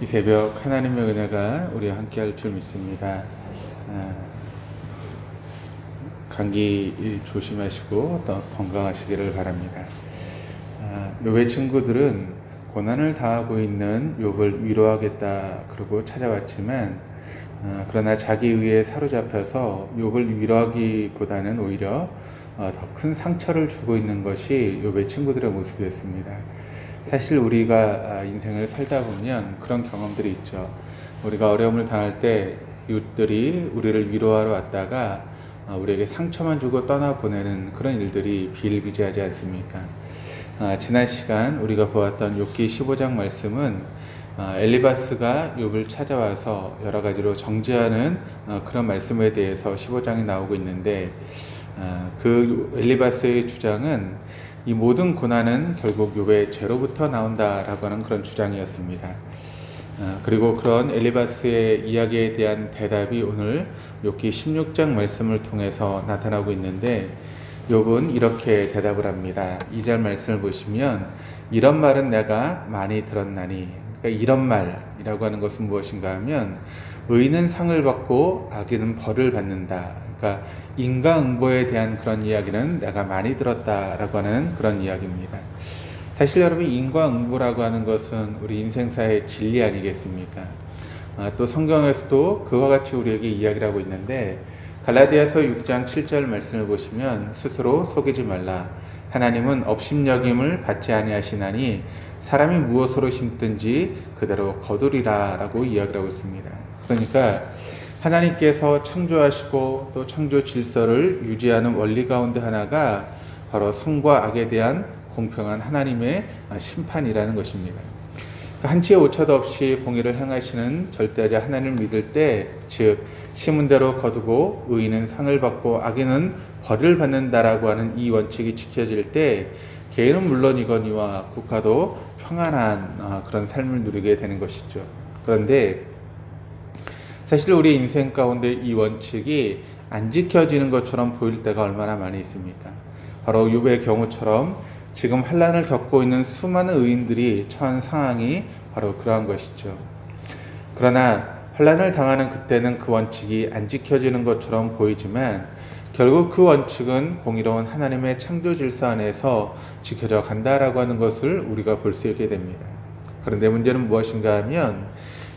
이 새벽 하나님의 은혜가 우리와 함께 할 줄 믿습니다. 아, 감기 조심하시고 또 건강하시기를 바랍니다. 아, 요의 친구들은 고난을 당하고 있는 욥을 위로하겠다 그러고 찾아왔지만 아, 그러나 자기 의에 사로잡혀서 욥을 위로하기보다는 오히려 어, 더큰 상처를 주고 있는 것이 욥의 친구들의 모습이었습니다. 사실 우리가 아, 인생을 살다 보면 그런 경험들이 있죠. 우리가 어려움을 당할 때 이웃들이 우리를 위로하러 왔다가 아, 우리에게 상처만 주고 떠나보내는 그런 일들이 비일비재하지 않습니까? 아, 지난 시간 우리가 보았던 욥기 15장 말씀은 아, 엘리바스가 욥을 찾아와서 여러 가지로 정죄하는 어, 그런 말씀에 대해서 15장이 나오고 있는데 아, 그 엘리바스의 주장은 이 모든 고난은 결국 욥의 죄로부터 나온다라고 하는 그런 주장이었습니다. 아, 그리고 그런 엘리바스의 이야기에 대한 대답이 오늘 욥기 16장 말씀을 통해서 나타나고 있는데 욥은 이렇게 대답을 합니다. 2절 말씀을 보시면 이런 말은 내가 많이 들었나니 그러니까 이런 말이라고 하는 것은 무엇인가 하면 의는 상을 받고 악인은 벌을 받는다. 그러니까 인과응보에 대한 그런 이야기는 내가 많이 들었다라고 하는 그런 이야기입니다. 사실 여러분 인과응보라고 하는 것은 우리 인생사의 진리 아니겠습니까? 아, 또 성경에서도 그와 같이 우리에게 이야기를 하고 있는데 갈라디아서 6장 7절 말씀을 보시면 스스로 속이지 말라. 하나님은 업심여김을 받지 아니하시나니 사람이 무엇으로 심든지 그대로 거두리라라고 이야기를 하고 있습니다. 그러니까 하나님께서 창조하시고 또 창조 질서를 유지하는 원리 가운데 하나가 바로 성과 악에 대한 공평한 하나님의 심판이라는 것입니다. 그러니까 한치의 오차도 없이 공의를 행하시는 절대자 하나님을 믿을 때, 즉 심은 대로 거두고 의인은 상을 받고 악인은 벌을 받는다라고 하는 이 원칙이 지켜질 때, 개인은 물론이거니와 국가도 평안한 어, 그런 삶을 누리게 되는 것이죠. 그런데 사실 우리 인생 가운데 이 원칙이 안 지켜지는 것처럼 보일 때가 얼마나 많이 있습니까? 바로 욥의 경우처럼 지금 환란을 겪고 있는 수많은 의인들이 처한 상황이 바로 그러한 것이죠. 그러나 환란을 당하는 그때는 그 원칙이 안 지켜지는 것처럼 보이지만 결국 그 원칙은 공의로운 하나님의 창조 질서 안에서 지켜져 간다라고 하는 것을 우리가 볼 수 있게 됩니다. 그런데 문제는 무엇인가 하면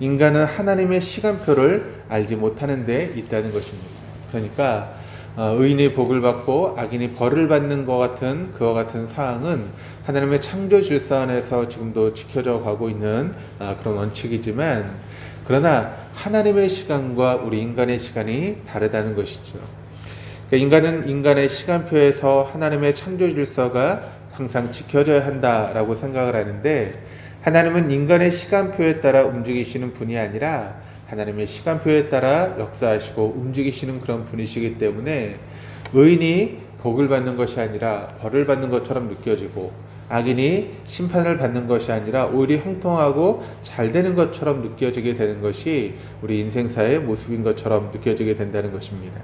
인간은 하나님의 시간표를 알지 못하는 데 있다는 것입니다. 그러니까 어, 의인이 복을 받고 악인이 벌을 받는 것 같은 그와 같은 사항은 하나님의 창조 질서 안에서 지금도 지켜져 가고 있는 아, 그런 원칙이지만 그러나 하나님의 시간과 우리 인간의 시간이 다르다는 것이죠. 그러니까 인간은 인간의 시간표에서 하나님의 창조 질서가 항상 지켜져야 한다라고 생각을 하는데 하나님은 인간의 시간표에 따라 움직이시는 분이 아니라 하나님의 시간표에 따라 역사하시고 움직이시는 그런 분이시기 때문에 의인이 복을 받는 것이 아니라 벌을 받는 것처럼 느껴지고 악인이 심판을 받는 것이 아니라 오히려 형통하고 잘 되는 것처럼 느껴지게 되는 것이 우리 인생사의 모습인 것처럼 느껴지게 된다는 것입니다.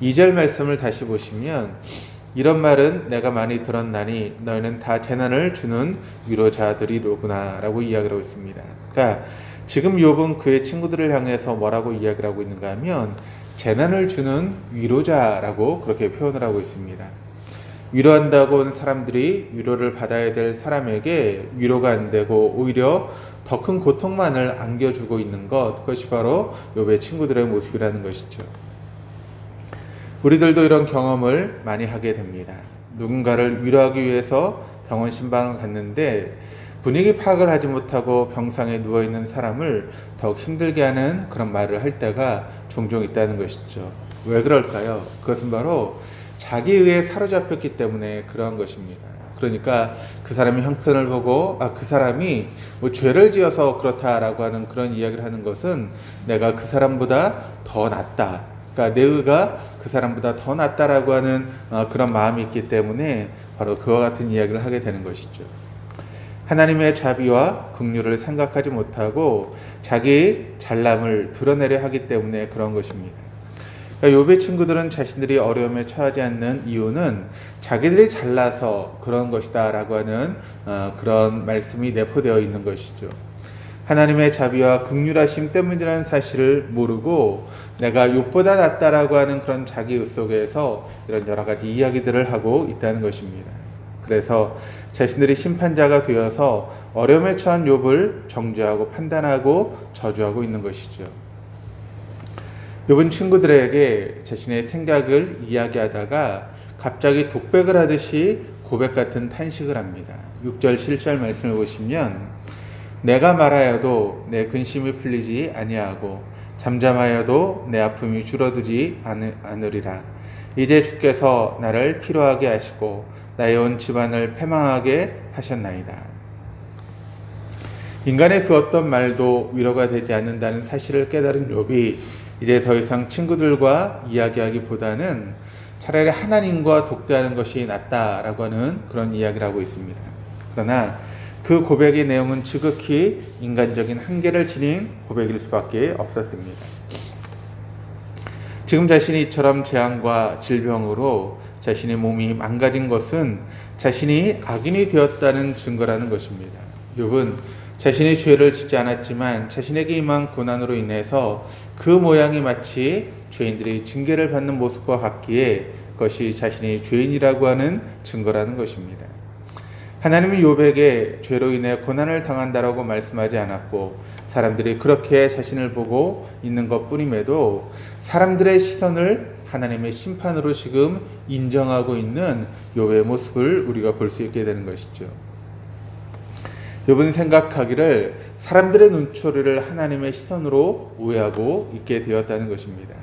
2절 말씀을 다시 보시면 이런 말은 내가 많이 들었나니 너희는 다 재난을 주는 위로자들이로구나 라고 이야기를 하고 있습니다. 그러니까 지금 욥은 그의 친구들을 향해서 뭐라고 이야기를 하고 있는가 하면 재난을 주는 위로자라고 그렇게 표현을 하고 있습니다. 위로한다고 온 사람들이 위로를 받아야 될 사람에게 위로가 안 되고 오히려 더 큰 고통만을 안겨주고 있는 것 그것이 바로 욥의 친구들의 모습이라는 것이죠. 우리들도 이런 경험을 많이 하게 됩니다. 누군가를 위로하기 위해서 병원 신방을 갔는데 분위기 파악을 하지 못하고 병상에 누워 있는 사람을 더욱 힘들게 하는 그런 말을 할 때가 종종 있다는 것이죠. 왜 그럴까요? 그것은 바로 자기 의에 사로잡혔기 때문에 그러한 것입니다. 그러니까 그 사람의 형편을 보고 아 그 사람이 뭐 죄를 지어서 그렇다라고 하는 그런 이야기를 하는 것은 내가 그 사람보다 더 낫다. 그러니까 내 의가 그 사람보다 더 낫다라고 하는 어, 그런 마음이 있기 때문에 바로 그와 같은 이야기를 하게 되는 것이죠. 하나님의 자비와 긍휼을 생각하지 못하고 자기 잘남을 드러내려 하기 때문에 그런 것입니다. 그러니까 친구들은 자신들이 어려움에 처하지 않는 이유는 자기들이 잘나서 그런 것이다라고 하는 어, 그런 말씀이 내포되어 있는 것이죠. 하나님의 자비와 극률하심 때문이라는 사실을 모르고 내가 욕보다 낫다라고 하는 그런 자기 속에서 이런 여러 가지 이야기들을 하고 있다는 것입니다. 그래서 자신들이 심판자가 되어서 어려움에 처한 욥을 정죄하고 판단하고 저주하고 있는 것이죠. 욥은 친구들에게 자신의 생각을 이야기하다가 갑자기 독백을 하듯이 고백 같은 탄식을 합니다. 6절 7절 말씀을 보시면 내가 말하여도 내 근심이 풀리지 아니하고 잠잠하여도 내 아픔이 줄어들지 않으리라. 이제 주께서 나를 피로하게 하시고 나의 온 집안을 패망하게 하셨나이다. 인간의 그 어떤 말도 위로가 되지 않는다는 사실을 깨달은 욥이 이제 더 이상 친구들과 이야기하기보다는 차라리 하나님과 독대하는 것이 낫다라고 하는 그런 이야기를 하고 있습니다. 그러나 그 고백의 내용은 지극히 인간적인 한계를 지닌 고백일 수밖에 없었습니다. 지금 자신이 이처럼 재앙과 질병으로 자신의 몸이 망가진 것은 자신이 악인이 되었다는 증거라는 것입니다. 욥은 자신의 죄를 짓지 않았지만 자신에게 임한 고난으로 인해서 그 모양이 마치 죄인들이 징계를 받는 모습과 같기에 그것이 자신이 죄인이라고 하는 증거라는 것입니다. 하나님은 욥에게 죄로 인해 고난을 당한다라고 말씀하지 않았고 사람들이 그렇게 자신을 보고 있는 것뿐임에도 사람들의 시선을 하나님의 심판으로 지금 인정하고 있는 욥의 모습을 우리가 볼 수 있게 되는 것이죠. 욥은 생각하기를 사람들의 눈초리를 하나님의 시선으로 오해하고 있게 되었다는 것입니다.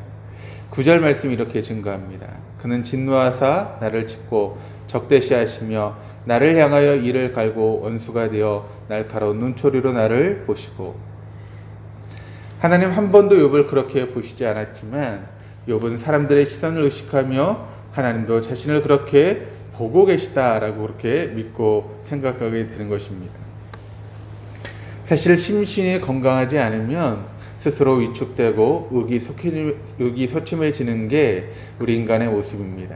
구절 말씀이 이렇게 증거합니다. 그는 진노하사 나를 짚고 적대시하시며 나를 향하여 이를 갈고 원수가 되어 날카로운 눈초리로 나를 보시고 하나님 한 번도 욥을 그렇게 보시지 않았지만 욥은 사람들의 시선을 의식하며 하나님도 자신을 그렇게 보고 계시다라고 그렇게 믿고 생각하게 되는 것입니다. 사실 심신이 건강하지 않으면 스스로 위축되고 의기소침해지는 게 우리 인간의 모습입니다.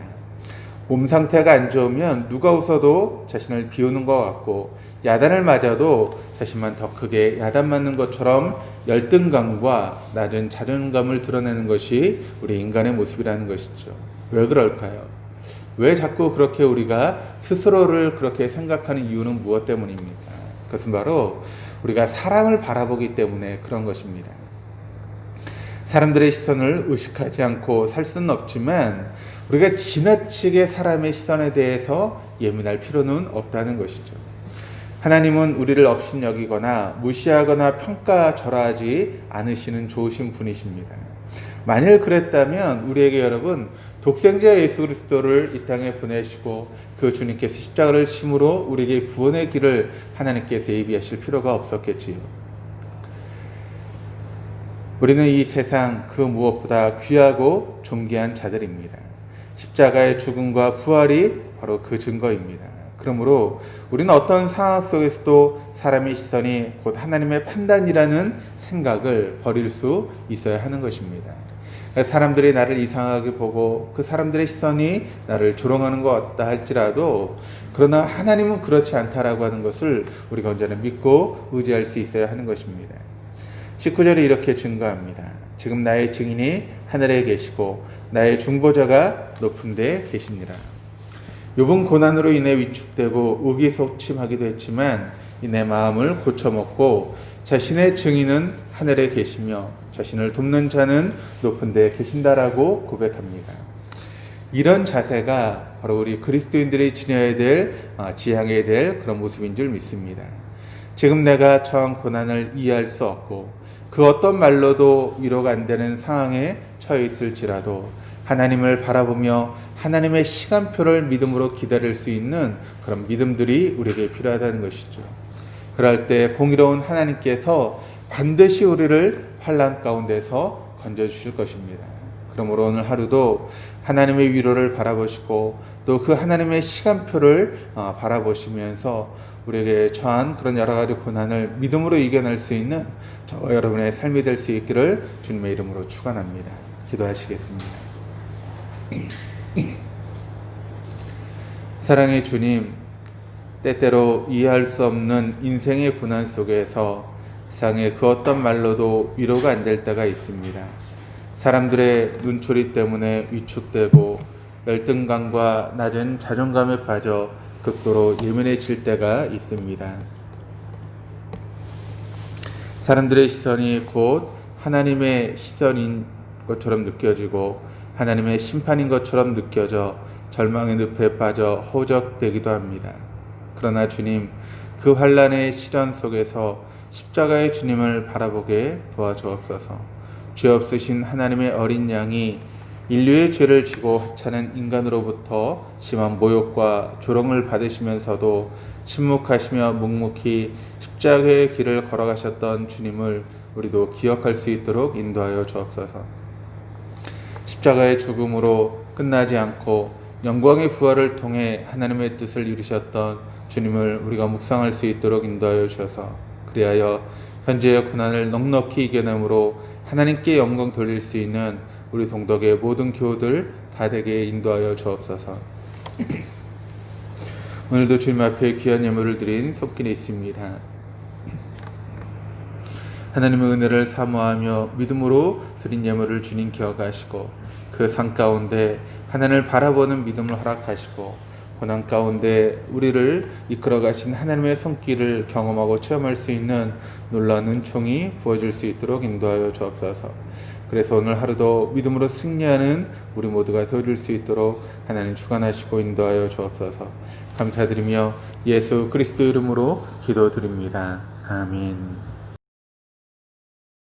몸 상태가 안 좋으면 누가 웃어도 자신을 비우는 것 같고 야단을 맞아도 자신만 더 크게 야단 맞는 것처럼 열등감과 낮은 자존감을 드러내는 것이 우리 인간의 모습이라는 것이죠. 왜 그럴까요? 왜 자꾸 그렇게 우리가 스스로를 그렇게 생각하는 이유는 무엇 때문입니까? 그것은 바로 우리가 사람을 바라보기 때문에 그런 것입니다. 사람들의 시선을 의식하지 않고 살 수는 없지만 우리가 지나치게 사람의 시선에 대해서 예민할 필요는 없다는 것이죠. 하나님은 우리를 업신여기거나 무시하거나 평가절하지 않으시는 좋으신 분이십니다. 만일 그랬다면 우리에게 여러분 독생자 예수 그리스도를 이 땅에 보내시고 그 주님께서 십자가를 심으로 우리에게 구원의 길을 하나님께서 예비하실 필요가 없었겠지요. 우리는 이 세상 그 무엇보다 귀하고 존귀한 자들입니다. 십자가의 죽음과 부활이 바로 그 증거입니다. 그러므로 우리는 어떤 상황 속에서도 사람의 시선이 곧 하나님의 판단이라는 생각을 버릴 수 있어야 하는 것입니다. 사람들이 나를 이상하게 보고 그 사람들의 시선이 나를 조롱하는 것 같다 할지라도 그러나 하나님은 그렇지 않다라고 하는 것을 우리가 언제나 믿고 의지할 수 있어야 하는 것입니다. 19절에 이렇게 증거합니다. 지금 나의 증인이 하늘에 계시고 나의 중보자가 높은 데 계십니다. 요번 고난으로 인해 위축되고 의기소침하기도 했지만 내 마음을 고쳐먹고 자신의 증인은 하늘에 계시며 자신을 돕는 자는 높은 데 계신다라고 고백합니다. 이런 자세가 바로 우리 그리스도인들이 지녀야 될, 아, 지향해야 될 그런 모습인 줄 믿습니다. 지금 내가 처한 고난을 이해할 수 없고 그 어떤 말로도 위로가 안 되는 상황에 처해 있을지라도 하나님을 바라보며 하나님의 시간표를 믿음으로 기다릴 수 있는 그런 믿음들이 우리에게 필요하다는 것이죠. 그럴 때 공의로운 하나님께서 반드시 우리를 환란 가운데서 건져 주실 것입니다. 그러므로 오늘 하루도 하나님의 위로를 바라보시고 또 그 하나님의 시간표를 어, 바라보시면서 우리에게 처한 그런 여러 가지 고난을 믿음으로 이겨낼 수 있는 저 여러분의 삶이 될 수 있기를 주님의 이름으로 축원합니다. 기도하시겠습니다. 사랑의 주님, 때때로 이해할 수 없는 인생의 고난 속에서 세상에 그 어떤 말로도 위로가 안 될 때가 있습니다. 사람들의 눈초리 때문에 위축되고 열등감과 낮은 자존감에 빠져 극도로 예민해질 때가 있습니다. 사람들의 시선이 곧 하나님의 시선인 것처럼 느껴지고 하나님의 심판인 것처럼 느껴져 절망의 늪에 빠져 허우적대기도 합니다. 그러나 주님 그 환란의 시련 속에서 십자가의 주님을 바라보게 도와주옵소서. 죄 없으신 하나님의 어린 양이 인류의 죄를 지고 하찮은 인간으로부터 심한 모욕과 조롱을 받으시면서도 침묵하시며 묵묵히 십자가의 길을 걸어가셨던 주님을 우리도 기억할 수 있도록 인도하여 주옵소서. 십자가의 죽음으로 끝나지 않고 영광의 부활을 통해 하나님의 뜻을 이루셨던 주님을 우리가 묵상할 수 있도록 인도하여 주셔서 그리하여 현재의 고난을 넉넉히 이겨내므로 하나님께 영광 돌릴 수 있는 우리 동덕의 모든 교우들 다 되게 인도하여 주옵소서. 오늘도 주님 앞에 귀한 예물을 드린 손길이 있습니다. 하나님의 은혜를 사모하며 믿음으로 드린 예물을 주님 기억하시고 그 상 가운데 하나님을 바라보는 믿음을 허락하시고 고난 가운데 우리를 이끌어 가신 하나님의 손길을 경험하고 체험할 수 있는 놀라운 은총이 부어질 수 있도록 인도하여 주옵소서. 그래서 오늘 하루도 믿음으로 승리하는 우리 모두가 되어질 수 있도록 하나님 주관하시고 인도하여 주옵소서. 감사드리며 예수 그리스도 이름으로 기도드립니다. 아멘.